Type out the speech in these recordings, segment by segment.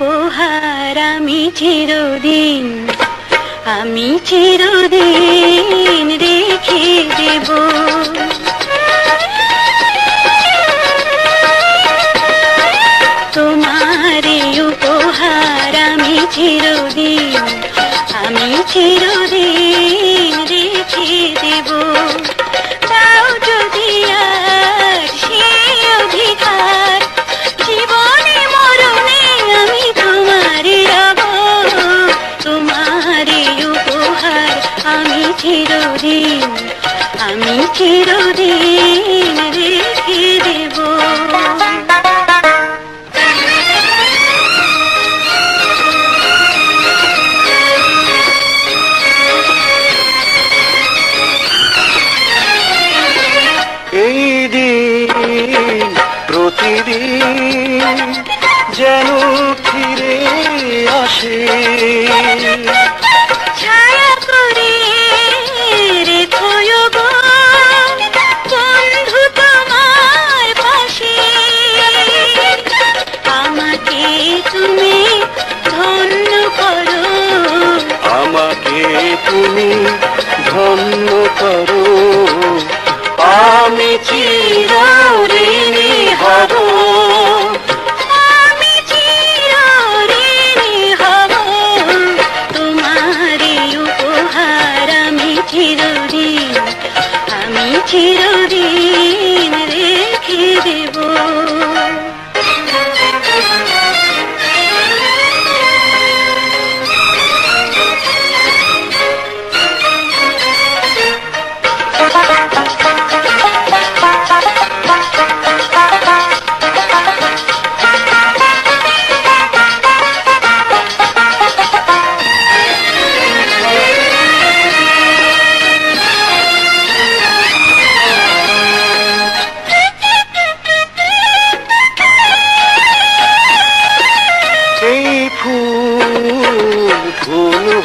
উপহার আমি চিরদিন আমি চিরদিন রেখে দেব। তোমার উপহার আমি চিরদিন আমি চিরদিন চিরদিন আমি চিরদিন রেখে দেব। এই দিন প্রতিদিন যেন ফিরে আসে তুমি ধন্য করো। আমাকে তুমি ধন্য করো। আমি চিরঋণী হব। আমি হব। তোমার উপহার আমি আমি চিরদিন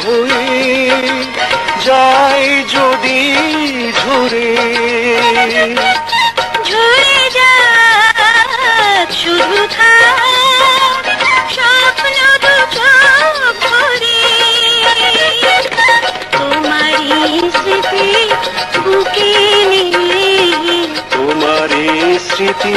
হয়ে যায় যদি ঝরে। ঝরে শুধু স্বপ্ন তোমারই স্মৃতি বুকে নিয়ে। তোমার স্মৃতি